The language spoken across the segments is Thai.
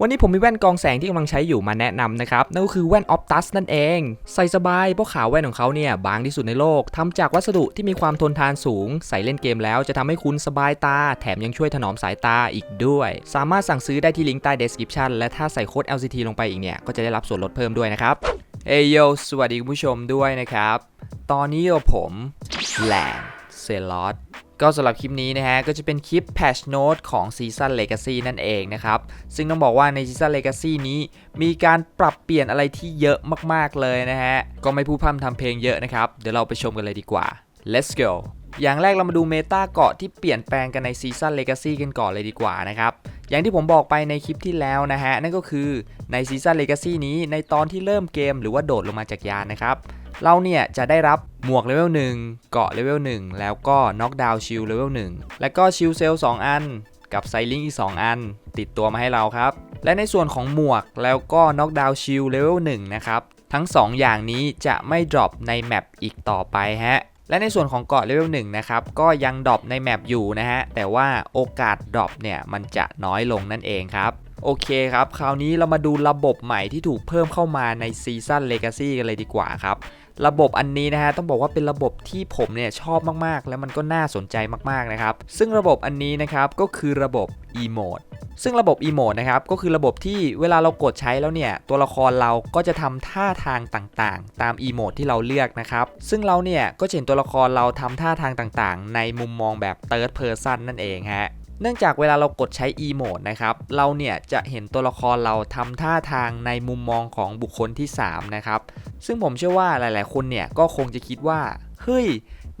วันนี้ผมมีแว่นกองแสงที่กำลังใช้อยู่มาแนะนำนะครับ นั่นก็คือแว่น Optus นั่นเอง ใส่สบายเพราะขาวแว่นของเขาเนี่ย บางที่สุดในโลกทำจากวัสดุที่มีความทนทานสูง ใส่เล่นเกมแล้วจะทำให้คุณสบายตา แถมยังช่วยถนอมสายตาอีกด้วย สามารถสั่งซื้อได้ที่ลิงก์ใต้ description และถ้าใส่โค้ด LCT ลงไปอีกเนี่ย ก็จะได้รับส่วนลดเพิ่มด้วยนะครับเอโยสวัสดีคุณผู้ชมด้วยนะครับ ตอนนี้ผมแลนเซลอต ก็สำหรับคลิปนี้นะฮะ ก็จะเป็นคลิป Patch Note ของ Season Legacy นั่นเองนะครับ ซึ่งต้องบอกว่าใน Season Legacy นี้ มีการปรับเปลี่ยนอะไรที่เยอะมากๆเลยนะฮะ ก็ไม่พูดพร่ำทำเพลงเยอะนะครับ เดี๋ยวเราไปชมกันเลยดีกว่า let's go อย่างแรกเรามาดูเมตาเกาะที่เปลี่ยนแปลงกันใน Season Legacy กันก่อนเลยดีกว่านะครับ อย่างที่ผมบอกไปในคลิปที่แล้วนะฮะ นั่นก็คือใน Season Legacy นี้ในตอนที่เริ่มเกม หรือว่าโดดลงมาจากยานนะครับ เราเนี่ยจะได้รับ หมวกเลเวล1เกาะเลเวล1แล้วก็น็อกดาวน์ชิลเลเวล1แล้วก็ชิลเซล2อัน กับไซลิงอีก 2 อัน ติดตัวมาให้เราครับ และในส่วนของหมวกแล้วก็น็อกดาวน์ชิลเลเวล1นะครับ ทั้ง 2 อย่างนี้จะไม่ดรอปในแมปอีกต่อไปฮะและในส่วนของเกาะเลเวล1นะครับ ก็ยังดรอปในแมปอยู่นะฮะ แต่ว่าโอกาสดรอปเนี่ย มันจะน้อยลงนั่นเองครับ โอเคครับ คราวนี้เรามาดูระบบใหม่ที่ถูกเพิ่มเข้ามาในซีซั่นเลกาซี่กันเลยดีกว่าครับ ระบบอันนี้นะฮะต้องบอกว่าเป็นระบบที่ผมเนี่ยชอบมากๆ แล้วมันก็น่าสนใจมากๆนะครับซึ่งระบบอันนี้นะครับก็คือระบบ e-mode ซึ่งระบบ e-mode นะครับก็คือระบบที่เวลาเรากดใช้แล้วเนี่ยตัวละครเราก็จะทำท่าทางต่างๆ ตาม e-mode ที่เราเลือกนะครับซึ่งเราเนี่ยก็เห็นตัวละครเราทำท่าทางต่างๆ ในมุมมองแบบ third person นั่นเองฮะ เนื่องจากเวลาเรากดใช้ e-mode นะครับ เราเนี่ยจะเห็นตัวละครเราทำท่าทางในมุมมองของบุคคลที่ 3 นะครับ ซึ่งผมเชื่อว่าหลาย ๆ คนเนี่ยก็คงจะคิดว่า เฮ้ย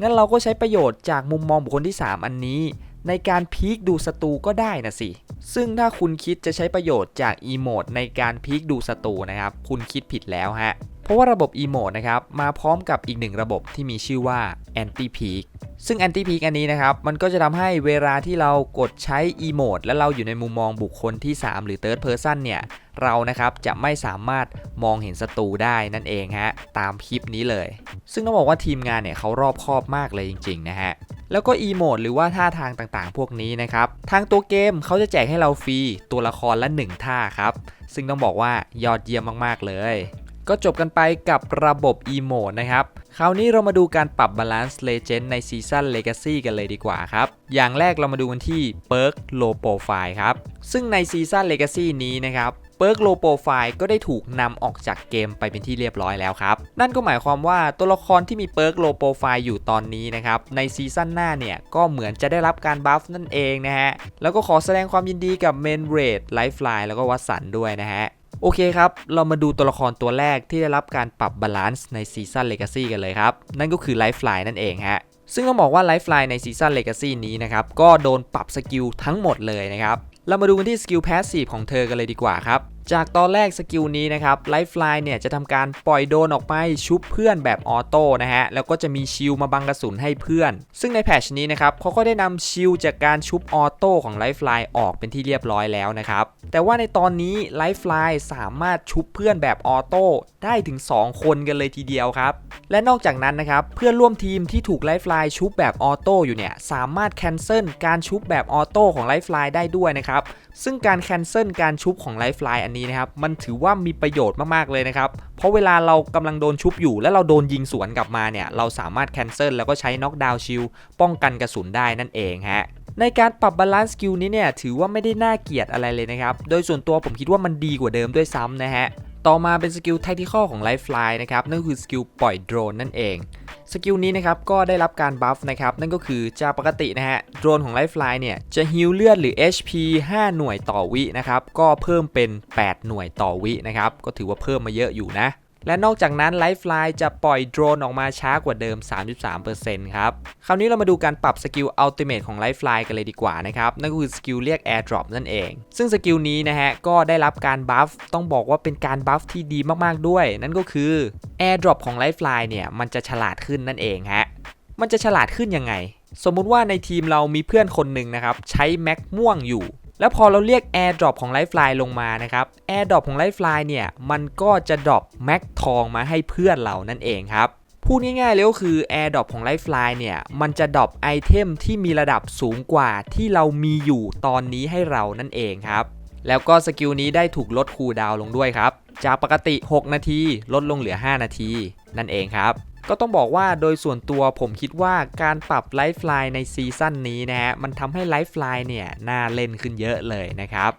งั้นเราก็ใช้ประโยชน์จากมุมมองบุคคลที่ 3 อันนี้ ในการพีคดูศัตรูก็ได้นะสิ ซึ่งถ้าคุณคิดจะใช้ประโยชน์จาก e-mode ในการพีคดูศัตรูนะครับ คุณคิดผิดแล้วฮะ เพราะว่าระบบ e-mode นะครับมาพร้อมกับอีกหนึ่งระบบที่มีชื่อว่า anti peak ซึ่ง anti peak อันนี้นะครับมันก็จะทำให้เวลาที่เรากดใช้ e-mode และเราอยู่ในมุมมองบุคคลที่ 3 หรือ third person เนี่ยเรานะครับจะไม่สามารถมองเห็นศัตรูได้นั่นเองฮะตามคลิปนี้เลย ซึ่งต้องบอกว่าทีมงานเนี่ยเขารอบคอบมากเลยจริงๆนะฮะแล้วก็ e-mode หรือว่าท่าทางต่างๆ พวกนี้นะครับ ทางตัวเกมเขาจะแจกให้เราฟรีตัวละครละ 1 ท่าครับ ซึ่งต้องบอกว่ายอดเยี่ยมมากๆเลย ก็จบกันไปกับระบบ e m o นะครับคราวนี้เรามาดูการปรับบาลานซ์เลเจนด์ในซีซั่น Legacy กันเลยดีกว่าครับ อย่างแรกเรามาดูกันที่ Perk Low Profile ครับ ซึ่งในซีซั่น Legacy นี้นะครับเปิร์กโลโปรไฟล์ก็ได้ถูกนำออกจากเกมไปเป็นที่เรียบร้อยแล้วครับ นั่นก็หมายความว่าตัวละครที่มีเปิร์กโลโปรไฟล์อยู่ตอนนี้นะครับ ในซีซั่นหน้าเนี่ยก็เหมือนจะได้รับการบัฟนั่นเองนะฮะ แล้วก็ขอแสดงความยินดีกับเมนเรดไลฟ์ไลน์แล้วก็วัตสันด้วยนะฮะ โอเคครับ เรามาดูตัวละครตัวแรกที่ได้รับการปรับบาลานซ์ในซีซั่นเลกาซี่กันเลยครับ นั่นก็คือไลฟ์ไลน์นั่นเองฮะซึ่งต้องบอกว่าไลฟ์ไลน์ในซีซั่นเลกาซี่นี้นะครับ ก็โดนปรับสกิลทั้งหมดเลยนะครับ เรามาดูกันที่สกิลแพสซีฟของเธอกันเลยดีกว่าครับ จากตอนแรกสกิลนี้นะครับไลฟ์ไลน์เนี่ยจะทำการปล่อยโดนออกไปชุบเพื่อนแบบออโต้นะฮะ แล้วก็จะมีชิลมาบังกระสุนให้เพื่อน ซึ่งในแพทชนี้นะครับเขาก็ได้นำชิลจากการชุบออโต้ของไลฟ์ไลน์ออกเป็นที่เรียบร้อยแล้วนะครับ แต่ว่าในตอนนี้ไลฟ์ไลน์สามารถชุบเพื่อนแบบออโต้ได้ถึง 2 คนกันเลยทีเดียวครับ และนอกจากนั้นนะครับเพื่อนร่วมทีมที่ถูกไลฟ์ไลน์ชุบแบบออโต้อยู่เนี่ยสามารถแคนเซิลการชุบแบบออโต้ของไลฟ์ไลน์ได้ด้วยนะครับซึ่งการแคนเซิลการชุบของไลฟ์ไลน์อันนี้นะครับมันถือว่ามีประโยชน์มากๆเลยนะครับเพราะเวลาเรากำลังโดนชุบอยู่ แล้วเราโดนยิงสวนกลับมาเนี่ยเราสามารถแคนเซิลแล้วก็ใช้น็อกดาวน์ชิลป้องกันกระสุนได้นั่นเองฮะในการปรับบาลานซ์สกิลนี้เนี่ยถือว่าไม่ได้น่าเกลียดอะไรเลยนะครับ โดยส่วนตัวผมคิดว่ามันดีกว่าเดิมด้วยซ้ำนะฮะ ต่อมาเป็นสกิลไททิคอลของไลฟ์ฟลายนะครับนั่นก็คือสกิลปล่อยโดรนนั่นเองสกิลนี้นะครับก็ได้รับการบัฟนะครับนั่นก็คือจากปกตินะฮะโดรนของไลฟ์ฟลายเนี่ยจะฮิลเลือดหรือ HP 5 หน่วยต่อวินะครับก็เพิ่มเป็น 8 หน่วยต่อวินะครับก็ถือว่าเพิ่มมาเยอะอยู่นะ และนอกจากนั้น Lifeline จะปล่อยโดรนออกมาช้ากว่าเดิม 33%ครับ คราวนี้เรามาดูการปรับสกิล Ultimate ของ Lifeline กันเลยดีกว่านะครับ นั่นก็คือสกิลเรียก Airdrop นั่นเอง ซึ่งสกิลนี้นะฮะ ก็ได้รับการบัฟ ต้องบอกว่าเป็นการบัฟที่ดีมากๆด้วย นั่นก็คือ Airdrop ของ Lifeline เนี่ย มันจะฉลาดขึ้นนั่นเองฮะ มันจะฉลาดขึ้นยังไง สมมุติว่าในทีมเรามีเพื่อนคนหนึ่งนะครับ ใช้แม็กม่วงอยู่ แล้วพอเราเรียก Airdrop ของ Lifeline ลงมานะครับ Airdrop ของ Lifeline เนี่ย มันก็จะดรอปแม็กทองมาให้เพื่อนเรานั่นเองครับ พูดง่ายๆเลยก็คือ Airdrop ของ Lifeline เนี่ย มันจะดรอปไอเทมที่มีระดับสูงกว่าที่เรามีอยู่ตอนนี้ให้เรานั่นเองครับ แล้วก็สกิลนี้ได้ถูกลดคูลดาวลงด้วยครับ จากปกติ 6 นาที ลดลงเหลือ 5 นาที นั่นเองครับ ก็ต้องบอกว่าโดยส่วนตัวผมคิดว่าการปรับไลฟ์ไลน์ในซีซั่นนี้นะฮะมันทำให้ไลฟ์ไลน์เนี่ยน่าเล่นขึ้นเยอะเลยนะครับ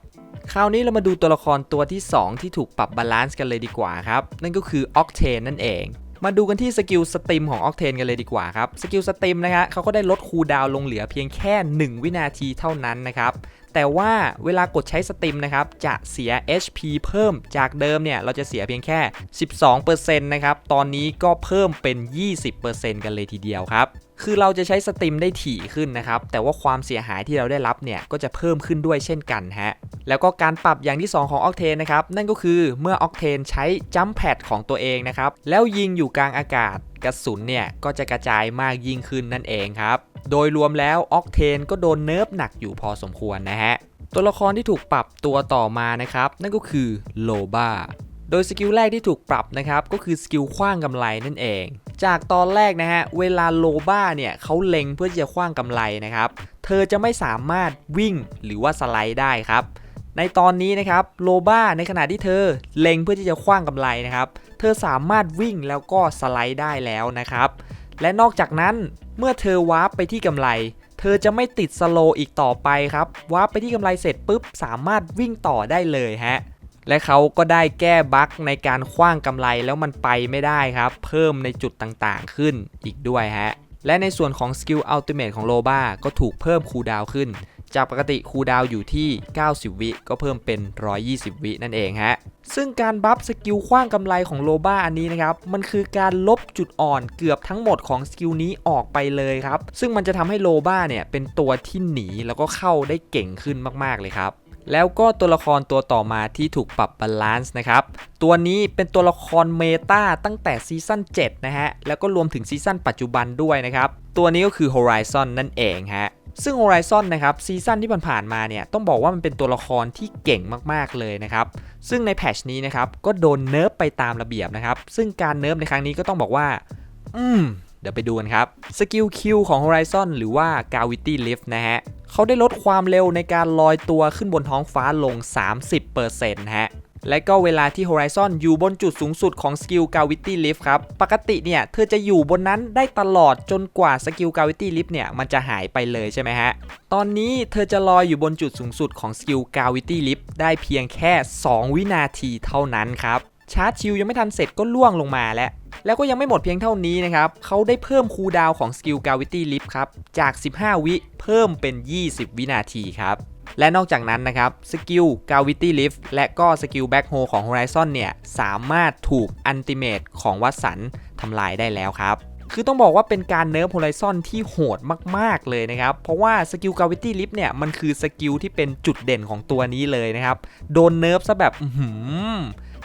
คราวนี้เรามาดูตัวละครตัวที่ 2 ที่ถูกปรับบาลานซ์กันเลยดีกว่าครับ นั่นก็คือ Octane นั่นเอง มาดูกันที่สกิลสตรีมของ Octane กันเลยดีกว่าครับ สกิลสตรีมนะฮะเขาก็ได้ลดคูลดาวน์ลงเหลือเพียงแค่ 1 วินาทีเท่านั้นนะครับ แต่ว่าเวลากดใช้สตรีมนะครับจะเสีย HP เพิ่มจากเดิมเนี่ยเราจะเสียเพียงแค่ 12%นะครับตอนนี้ก็เพิ่มเป็น 20%กันเลยทีเดียวครับคือเราจะใช้สตรีมได้ถี่ขึ้นนะครับ แต่ว่าความเสียหายที่เราได้รับเนี่ยก็จะเพิ่มขึ้นด้วยเช่นกันฮะ แล้วก็การปรับอย่างที่ 2 ของ Octane นะครับ นั่นก็คือเมื่อ Octane ใช้จัมแพดของตัวเองนะครับ แล้วยิงอยู่กลางอากาศ กระสุนเนี่ยก็จะกระจายมากยิ่งขึ้นนั่นเองครับ โดยรวมแล้ว Octane ก็โดนเนิร์ฟหนักอยู่พอสมควรนะฮะ ตัวละครที่ถูกปรับตัวต่อมานะครับ นั่นก็คือโลบาโดยสกิลแรกที่ถูกปรับนะครับก็คือสกิลคว้างกำไรนั่นเอง จากตอนแรกนะฮะเวลาโลบ้าเนี่ยเขาเล็งเพื่อจะคว้างกำไรนะครับ เธอจะไม่สามารถวิ่งหรือว่าสไลด์ได้ครับ ในตอนนี้นะครับโลบ้าในขณะที่เธอเล็งเพื่อที่จะคว้างกำไรนะครับ เธอสามารถวิ่งแล้วก็สไลด์ได้แล้วนะครับ และนอกจากนั้นเมื่อเธอวาร์ปไปที่กำไร เธอจะไม่ติดสโลอีกต่อไปครับวาร์ปไปที่กำไรเสร็จปุ๊บสามารถวิ่งต่อได้เลยฮะและเขาก็ได้แก้บั๊กในการคว้างกำไรแล้วมันไปไม่ได้ครับ เพิ่มในจุดต่างๆขึ้นอีกด้วยฮะและในส่วนของสกิลอัลติเมทของโลบ้าก็ถูกเพิ่มคูลดาวขึ้น จากปกติคูดาวอยู่ที่ 90 วิก็เพิ่มเป็น 120 วินั่นเองฮะ ซึ่งการบัฟสกิลคว้างกำไรของโลบ้าอันนี้นะครับ มันคือการลบจุดอ่อนเกือบทั้งหมดของสกิลนี้ออกไปเลยครับ ซึ่งมันจะทำให้โลบ้าเนี่ยเป็นตัวที่หนีแล้วก็เข้าได้เก่งขึ้นมากๆเลยครับแล้วก็ตัวละครตัวต่อมาที่ถูกปรับบาลานซ์นะครับ ตัวนี้เป็นตัวละครเมตาตั้งแต่ซีซั่น7นะฮะ แล้วก็รวมถึงซีซั่นปัจจุบันด้วยนะครับ ตัวนี้ก็คือ Horizon นั่นเองฮะ ซึ่ง Horizon นะครับซีซั่นที่ผ่านๆมาเนี่ยต้องบอกว่ามันเป็นตัวละครที่เก่งมากๆเลยนะครับซึ่งในแพชนี้นะครับก็โดนเนิร์ฟไปตามระเบียบนะครับซึ่งการเนิร์ฟในครั้งนี้ก็ต้องบอกว่า อืมเดี๋ยวไปดูกันครับสกิลคิวของ Horizon หรือว่า Gravity Lift นะฮะเขาได้ลดความเร็วในการลอยตัวขึ้นบนท้องฟ้าลง 30%ฮะ และก็เวลาที่ Horizon อยู่บนจุดสูงสุดของสกิล Gravity Lift ครับ ปกติเนี่ย เธอจะอยู่บนนั้นได้ตลอดจนกว่าสกิล Gravity Lift เนี่ย มันจะหายไปเลยใช่ไหมฮะ ตอนนี้เธอจะลอยอยู่บนจุดสูงสุดของสกิล Gravity Lift ได้เพียงแค่ 2 วินาทีเท่านั้นครับชาร์จชิลยังไม่ทันเสร็จก็ล่วงลงมาแล้ว แล้วก็ยังไม่หมดเพียงเท่านี้นะครับ เขาได้เพิ่มคูลดาวของสกิล Gravity Lift ครับ จาก 15 วิเพิ่มเป็น 20 วินาทีครับ และนอกจากนั้นนะครับสกิล Gravity Lift และก็สกิล Back Hole ของ Horizon เนี่ย สามารถถูกอันติเมตของวัตสันทำลายได้แล้วครับคือต้องบอกว่าเป็นการเนิร์ฟ Horizon ที่โหดมาก ๆ เลยนะครับ เพราะว่าสกิล Gravity Lift เนี่ย มันคือสกิลที่เป็นจุดเด่นของตัวนี้เลยนะครับ โดนเนิร์ฟซะแบบ อื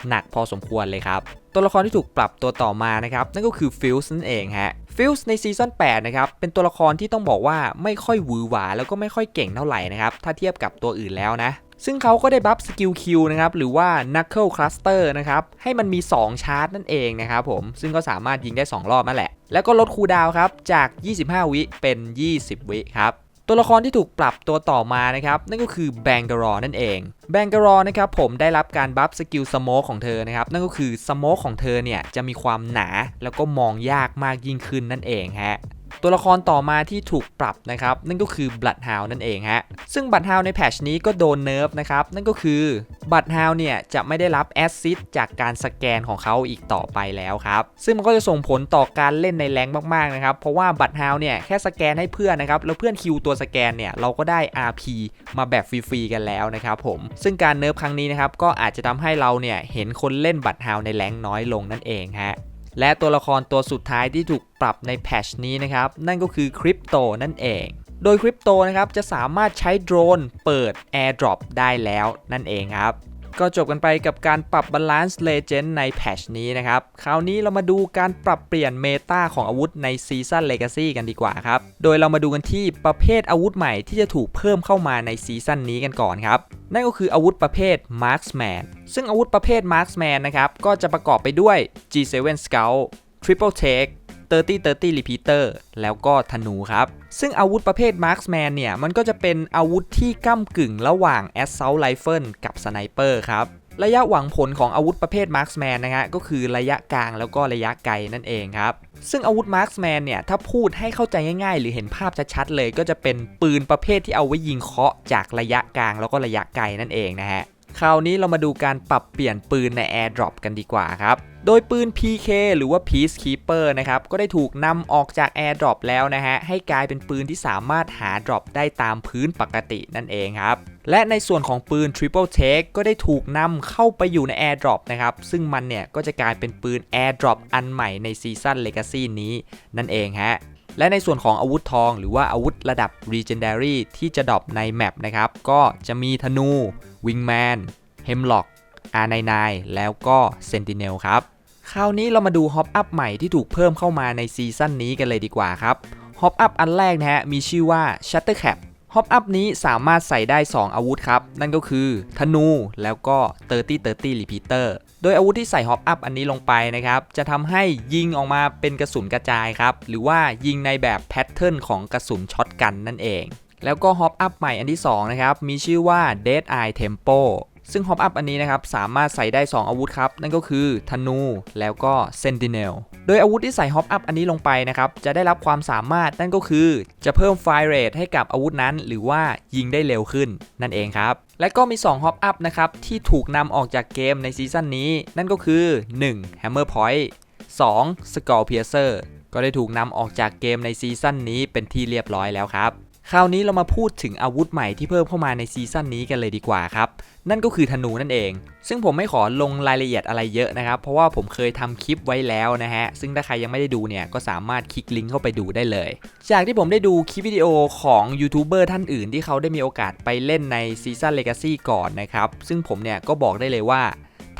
หนักพอสมควรเลยครับตัวละครที่ถูกปรับตัวต่อมานะครับนั่นก็คือฟิลส์นั่นเองฮะฟิลส์ในซีซั่น8นะครับเป็นตัวละครที่ต้องบอกว่าไม่ค่อยหวือหวาแล้วก็ไม่ค่อยเก่งเท่าไหร่นะครับถ้าเทียบกับตัวอื่นแล้วนะซึ่งเขาก็ได้บัฟสกิลคิวนะครับหรือว่า Knuckle Cluster นะครับให้มันมี 2 ชาร์จนั่นเองนะครับผมซึ่งก็สามารถยิงได้ 2 รอบนั่นแหละ แล้วก็ลดคูลดาวครับจาก 25 วิเป็น 20 วิครับ ตัวละครที่ถูกปรับตัวต่อมานะครับนั่นก็คือแบงการอนั่นเองแบงการอนะครับผมได้รับการบัฟสกิลสโมกของเธอนะครับนั่นก็คือสโมกของเธอเนี่ยจะมีความหนาแล้วก็มองยากมากยิ่งขึ้นนั่นเองฮะ ตัวละครต่อมาที่ถูกปรับนะครับ นั่นก็คือ Bloodhound นั่นเองฮะ ซึ่ง Bloodhound ในแพทชนี้ก็โดนเนิร์ฟนะครับ นั่นก็คือ Bloodhound เนี่ยจะไม่ได้รับแอซซิดจากการสแกนของเขาอีกต่อไปแล้วครับ ซึ่งมันก็จะส่งผลต่อการเล่นในแรงมากๆนะครับ เพราะว่า Bloodhound เนี่ยแค่สแกนให้เพื่อนนะครับ แล้วเพื่อนคิวตัวสแกนเนี่ยเราก็ได้ RP มาแบบฟรีๆกันแล้วนะครับผม ซึ่งการเนิร์ฟครั้งนี้นะครับก็อาจจะทำให้เราเนี่ยเห็นคนเล่น Bloodhound ในแรงน้อยลงนั่นเองฮะ และตัวละครตัวสุดท้ายที่ถูกปรับในแพชนี้นะครับ นั่นก็คือคริปโตนั่นเอง โดยคริปโตนะครับจะสามารถใช้โดรนเปิด AirDrop ได้แล้วนั่นเองครับ ก็จบกันไปกับการปรับบาลานซ์เลเจนด์ในแพชนี้นะครับ คราวนี้เรามาดูการปรับเปลี่ยนเมตาของอาวุธในซีซั่นเลกาซีกันดีกว่าครับ โดยเรามาดูกันที่ประเภทอาวุธใหม่ที่จะถูกเพิ่มเข้ามาในซีซั่นนี้กันก่อนครับ นั่นก็คืออาวุธประเภท Marksman ซึ่งอาวุธประเภท Marksman นะครับ ก็จะประกอบไปด้วย G7 Scout Triple Take 30 30 repeater แล้วก็ธนูครับ ซึ่งอาวุธประเภท marksman เนี่ย มันก็จะเป็นอาวุธที่ก้ากึ่งระหว่าง assault rifle กับ sniper ครับ ระยะหวังผลของอาวุธประเภท marksman นะฮะ ก็คือระยะกลางแล้วก็ระยะไกลนั่นเองครับ ซึ่งอาวุธ marksman เนี่ย ถ้าพูดให้เข้าใจง่ายๆ หรือเห็นภาพชัดๆเลย ก็จะเป็นปืนประเภทที่เอาไว้ยิงเคาะจากระยะกลางแล้วก็ระยะไกลนั่นเองนะฮะ คราวนี้เรามาดูการปรับเปลี่ยนปืนใน AirDrop กันดีกว่าครับ โดยปืน PK หรือว่า Peacekeeper นะครับ ก็ได้ถูกนำออกจาก AirDrop แล้วนะฮะ ให้กลายเป็นปืนที่สามารถหา drop ได้ตามพื้นปกตินั่นเองครับ และในส่วนของปืน Triple Take ก็ได้ถูกนำเข้าไปอยู่ใน AirDrop นะครับ ซึ่งมันเนี่ยก็จะกลายเป็นปืน AirDrop อันใหม่ในซีซั่น Legacy นี้นั่นเองฮะและในส่วนของอาวุธทองหรือว่าอาวุธระดับ Legendary ที่จะดรอปในแมปนะครับ ก็จะมีธนู Wingman Hemlock R99 แล้วก็ Sentinel ครับคราวนี้เรามาดูฮอปอัพใหม่ที่ถูกเพิ่มเข้ามาในซีซั่นนี้กันเลยดีกว่าครับฮอปอัพอันแรกนะฮะมีชื่อว่า Shuttercap ฮอปอัพนี้สามารถใส่ได้ 2 อาวุธครับ นั่นก็คือธนูแล้วก็ 30 30 repeater โดยอาวุธที่ใส่ฮอปอัพอันนี้ลงไปนะครับ จะทำให้ยิงออกมาเป็นกระสุนกระจายครับ หรือว่ายิงในแบบแพทเทิร์นของกระสุนช็อตกันนั่นเอง แล้วก็ฮอปอัพใหม่อันที่ 2 นะครับ มีชื่อว่า Dead Eye Tempo ซึ่งฮอปอัพอันนี้นะครับ สามารถใส่ได้ 2 อาวุธครับ นั่นก็คือธนู แล้วก็ Sentinel โดยอาวุธที่ใส่ฮอปอัพอันนี้ลงไปนะครับ จะได้รับความสามารถนั่นก็คือ จะเพิ่มไฟเรทให้กับอาวุธนั้น หรือว่ายิงได้เร็วขึ้นนั่นเองครับ และก็มี 2 ฮอปอัพนะครับ ที่ถูกนำออกจากเกมในซีซั่นนี้ นั่นก็คือ 1. Hammer Point 2. Skull Piercer ก็ได้ถูกนำออกจากเกมในซีซั่นนี้เป็นที่เรียบร้อยแล้วครับ คราวนี้เรามาพูดถึงอาวุธใหม่ที่เพิ่มเข้ามาในซีซั่นนี้กันเลยดีกว่าครับ นั่นก็คือธนูนั่นเอง ซึ่งผมไม่ขอลงรายละเอียดอะไรเยอะนะครับ เพราะว่าผมเคยทำคลิปไว้แล้วนะฮะ ซึ่งถ้าใครยังไม่ได้ดูเนี่ย ก็สามารถคลิกลิงก์เข้าไปดูได้เลย จากที่ผมได้ดูคลิปวิดีโอของยูทูบเบอร์ท่านอื่นที่เขาได้มีโอกาสไปเล่นในซีซั่นเลกาซี่ก่อนนะครับ ซึ่งผมเนี่ยก็บอกได้เลยว่า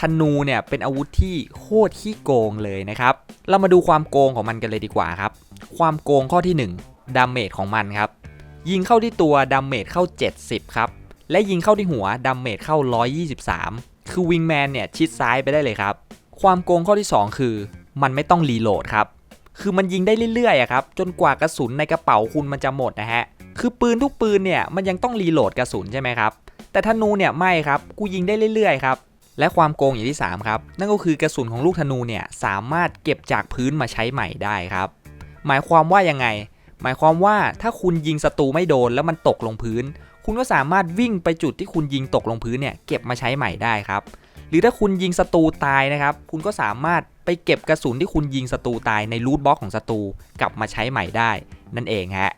ธนูเนี่ยเป็นอาวุธที่โคตรขี้โกงเลยนะครับ เรามาดูความโกงของมันกันเลยดีกว่าครับ ความโกงข้อที่ 1ดาเมจของมันครับ ยิงเข้าที่ตัวดาเมจเข้า 70 ครับ และยิงเข้าที่หัวดาเมจเข้า 123 คือวิงแมนเนี่ยชิดซ้ายไปได้เลยครับ ความโกงข้อที่ 2 คือ มันไม่ต้องรีโหลดครับ คือมันยิงได้เรื่อยๆครับ จนกว่ากระสุนในกระเป๋าคุณมันจะหมดนะฮะ คือปืนทุกปืนเนี่ยมันยังต้องรีโหลดกระสุนใช่ไหมครับ แต่ธนูเนี่ยไม่ครับ กูยิงได้เรื่อยๆครับ และความโกงอย่างที่ 3 ครับ นั่นก็คือกระสุนของลูกธนูเนี่ยสามารถเก็บจากพื้นมาใช้ใหม่ได้ครับ หมายความว่ายังไง หมายความว่าถ้าคุณยิงศัตรูไม่โดนแล้วมันตกลงพื้น คุณก็สามารถวิ่งไปจุดที่คุณยิงตกลงพื้นเนี่ยเก็บมาใช้ใหม่ได้ครับ หรือถ้าคุณยิงศัตรูตายนะครับ คุณก็สามารถไปเก็บกระสุนที่คุณยิงศัตรูตายในรูทบล็อกของศัตรูกลับมาใช้ใหม่ได้ นั่นเองฮะ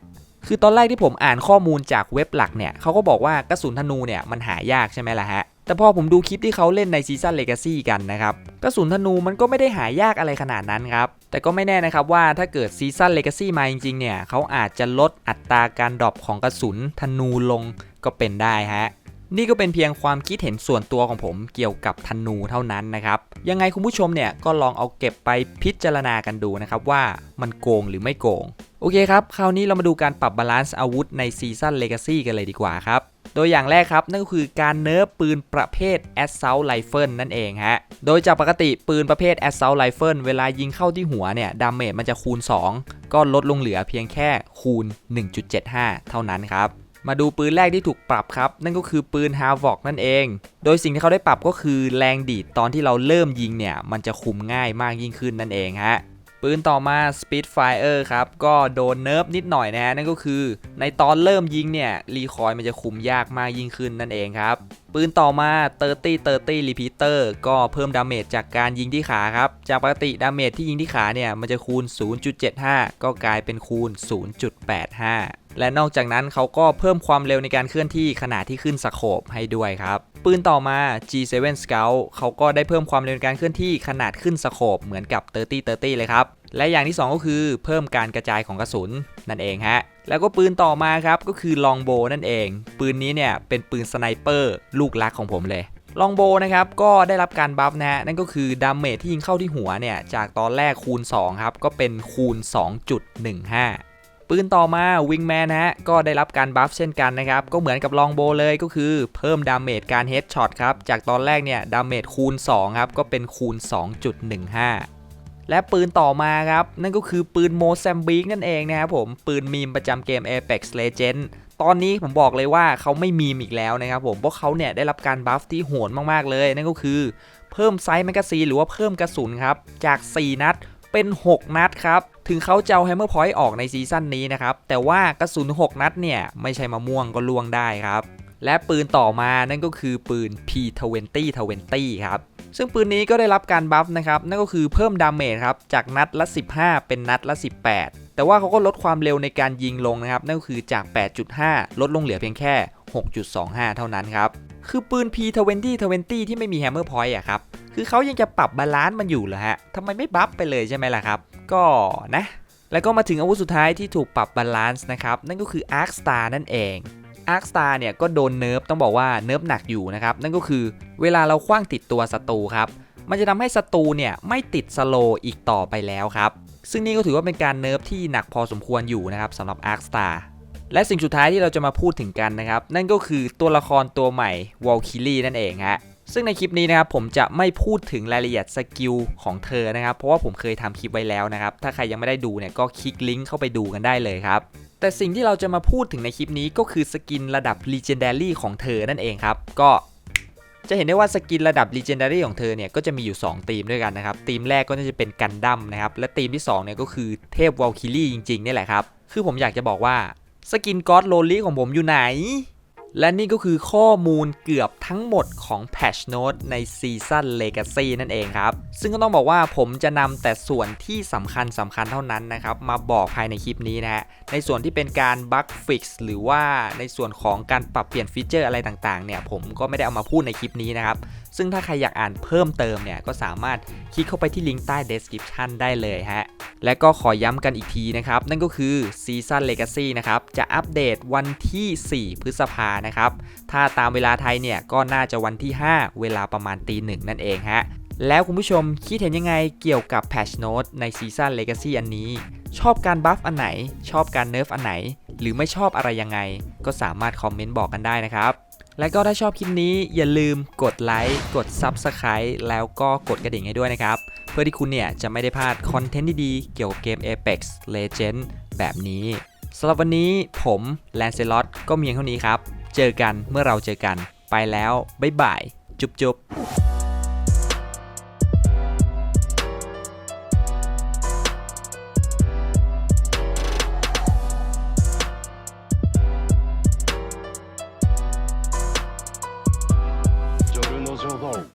คือตอนแรกที่ผมอ่านข้อมูลจากเว็บหลักเนี่ยเขาก็บอกว่ากระสุนธนูเนี่ยมันหายากใช่ไหมล่ะฮะ แต่พอผมดูคลิปที่เขาเล่นในซีซั่นเลกาซี่กันนะครับกระสุนธนูมันก็ไม่ได้หายากอะไรขนาดนั้นครับ แต่ก็ไม่แน่นะครับว่าถ้าเกิดซีซั่นเลกาซี่มาจริงๆเนี่ยเขาอาจจะลดอัตราการดรอปของกระสุนธนูลงก็เป็นได้ฮะนี่ก็เป็นเพียงความคิดเห็นส่วนตัวของผมเกี่ยวกับธนูเท่านั้นนะครับ ยังไงคุณผู้ชมเนี่ยก็ลองเอาเก็บไปพิจารณากันดูนะครับว่ามันโกงหรือไม่โกง โอเคครับ คราวนี้เรามาดูการปรับบาลานซ์อาวุธในซีซั่นเลกาซี่กันเลยดีกว่าครับ โดยอย่างแรกครับนั่นก็คือการเนิร์ฟปืนประเภท Assault Rifle นั่นเองฮะ โดยจากปกติปืนประเภท Assault Rifle เวลายิงเข้าที่หัวเนี่ยดาเมจมันจะคูณ 2 ก็ลดลงเหลือเพียงแค่คูณ 1.75 เท่านั้นครับมาดูปืนแรกที่ถูกปรับครับ นั่นก็คือปืน h a v o k นั่นเอง โดยสิ่งที่เขาได้ปรับก็คือแรงดีดตอนที่เราเริ่มยิงเนี่ย มันจะคุมง่ายมากยิ่งขึ้นนั่นเองฮะ ปืนต่อมา Spitfire ครับ ก็โดนเนิร์ฟนิดหน่อยนะฮะ นั่นก็คือในตอนเริ่มยิงเนี่ย รีคอยมันจะคุมยากมากยิ่งขึ้นนั่นเองครับ ปืนต่อมา 30 30 repeater ก็เพิ่มดาเมจจากการยิงที่ขาครับ จากปกติดาเมจที่ยิงที่ขาเนี่ย มันจะคูณ 0.75 ก็กลายเป็นคูณ 0.85 และนอกจากนั้นเขาก็เพิ่มความเร็วในการเคลื่อนที่ขณะที่ขึ้นสโคปให้ด้วยครับ ปืนต่อมา G7 Scout เขาก็ได้เพิ่มความเร็วในการเคลื่อนที่ขนาดขึ้นสโคปเหมือนกับ 30 30 เลยครับ และอย่างที่ 2 ก็คือเพิ่มการกระจายของกระสุนนั่นเองฮะแล้วก็ปืนต่อมาครับก็คือลองโบนั่นเอง ปืนนี้เนี่ยเป็นปืนสไนเปอร์ลูกรักของผมเลยลองโบนะครับก็ได้รับการบัฟนะฮะนั่นก็คือดาเมจที่ยิงเข้าที่หัวเนี่ยจากตอนแรกคูณ 2 ครับ ก็เป็นคูณ 2.15 ปืนต่อมาวิงแมนนะฮะก็ได้รับการบัฟเช่นกันนะครับ ก็เหมือนกับลองโบเลยก็คือเพิ่มดาเมจการเฮดช็อตครับ จากตอนแรกเนี่ยดาเมจคูณ 2 ครับ ก็เป็นคูณ 2.15และปืนต่อมาครับ นั่นก็คือปืนโมแซมบิกนั่นเองนะครับผม ปืนมีมประจำเกม Apex Legends ตอนนี้ผมบอกเลยว่าเขาไม่มีมอีกแล้วนะครับผม เพราะเขาเนี่ยได้รับการบัฟที่โหดมากๆเลย นั่นก็คือเพิ่มไซส์แมกกาซีนหรือว่าเพิ่มกระสุนครับ จาก 4 นัดเป็น 6 นัดครับ ถึงเขาจะเอาแฮมเมอร์พอยต์ออกในซีซั่นนี้นะครับ แต่ว่ากระสุน 6 นัดเนี่ย ไม่ใช่มะม่วงก็ล่วงได้ครับ และปืนต่อมานั่นก็คือปืน P2020 ครับ ซึ่งปืนนี้ก็ได้รับการบัฟนะครับ นั่นก็คือเพิ่มดาเมจครับ จากนัดละ 15 เป็นนัดละ 18 แต่ว่าเขาก็ลดความเร็วในการยิงลงนะครับ นั่นก็คือจาก 8.5 ลดลงเหลือเพียงแค่ 6.25 เท่านั้นครับ คือปืน P2020 ที่ไม่มีแฮมเมอร์พอยต์อะครับ คือเขายังจะปรับบาลานซ์มันอยู่เหรอฮะทำไมไม่บัฟไปเลยใช่ไหมล่ะครับ ก็นะ แล้วก็มาถึงอาวุธสุดท้ายที่ถูกปรับบาลานซ์นะครับ นั่นก็คือ Arc Star นั่นเอง Arc Star เนี่ยก็โดนเนิร์ฟต้องบอกว่าเนิร์ฟหนักอยู่นะครับ นั่นก็คือเวลาเราคว้างติดตัวศัตรูครับ มันจะทำให้ศัตรูเนี่ยไม่ติดสโลอีกต่อไปแล้วครับ ซึ่งนี่ก็ถือว่าเป็นการเนิร์ฟที่หนักพอสมควรอยู่นะครับสำหรับ Arc Star และสิ่งสุดท้ายที่เราจะมาพูดถึงกันนะครับ นั่นก็คือตัวละครตัวใหม่ w a l k i r i นั่นเองฮะซึ่งในคลิปนี้นะครับผมจะไม่พูดถึงรายละเอียดสกิลของเธอนะครับ เพราะว่าผมเคยทำคลิปไว้แล้วนะครับ ถ้าใครยังไม่ได้ดูเนี่ยก็คลิกลิงก์เข้าไปดูกันได้เลยครับ แต่สิ่งที่เราจะมาพูดถึงในคลิปนี้ก็คือสกินระดับ Legendary ของเธอนั่นเองครับ ก็จะเห็นได้ว่าสกินระดับ Legendary ของเธอเนี่ยก็จะมีอยู่2ธีมด้วยกันนะครับธีมแรกก็น่าจะเป็นกันดั้มนะครับ และธีมที่2เนี่ยก็คือเทพวอลคิลี่จริงๆนี่แหละครับ คือผมอยากจะบอกว่า สกินก็อดโลลี่ของผมอยู่ไหน และนี่ก็คือข้อมูลเกือบทั้งหมดของ Patch Note ในซีซั่น Legacy นั่นเองครับ ซึ่งก็ต้องบอกว่าผมจะนำแต่ส่วนที่สำคัญสำคัญเท่านั้นนะครับ มาบอกภายในคลิปนี้นะฮะ ในส่วนที่เป็นการบั๊กฟิกซ์หรือว่าในส่วนของการปรับเปลี่ยนฟีเจอร์อะไรต่างๆเนี่ย ผมก็ไม่ได้เอามาพูดในคลิปนี้นะครับ ซึ่งถ้าใครอยากอ่านเพิ่มเติมเนี่ยก็สามารถคลิกเข้าไปที่ลิงก์ใต้ description ได้เลยฮะ และก็ขอย้ำกันอีกทีนะครับ นั่นก็คือ Season Legacy นะครับ จะอัปเดตวันที่ 4 พฤษภานะครับ ถ้าตามเวลาไทยเนี่ยก็น่าจะวันที่ 5 เวลาประมาณตีหนึ่งนั่นเองฮะแล้วคุณผู้ชมคิดเห็นยังไงเกี่ยวกับ Patch Note ใน Season Legacy อันนี้ ชอบการบัฟอันไหน ชอบการเนิร์ฟอันไหน หรือไม่ชอบอะไรยังไง ก็สามารถคอมเมนต์บอกกันได้นะครับ และก็ถ้าชอบคลิปนี้อย่าลืมกดไลค์กด Subscribe แล้วก็กดกระดิ่งให้ด้วยนะครับ เพื่อที่คุณเนี่ยจะไม่ได้พลาดคอนเทนต์ดีๆ เกี่ยวกับเกม Apex Legends แบบนี้สำหรับวันนี้ผมแลนเซลอตก็มีเพียงเท่านี้ครับ เจอกันเมื่อเราเจอกันไปแล้ว บ๊ายบาย จุ๊บๆ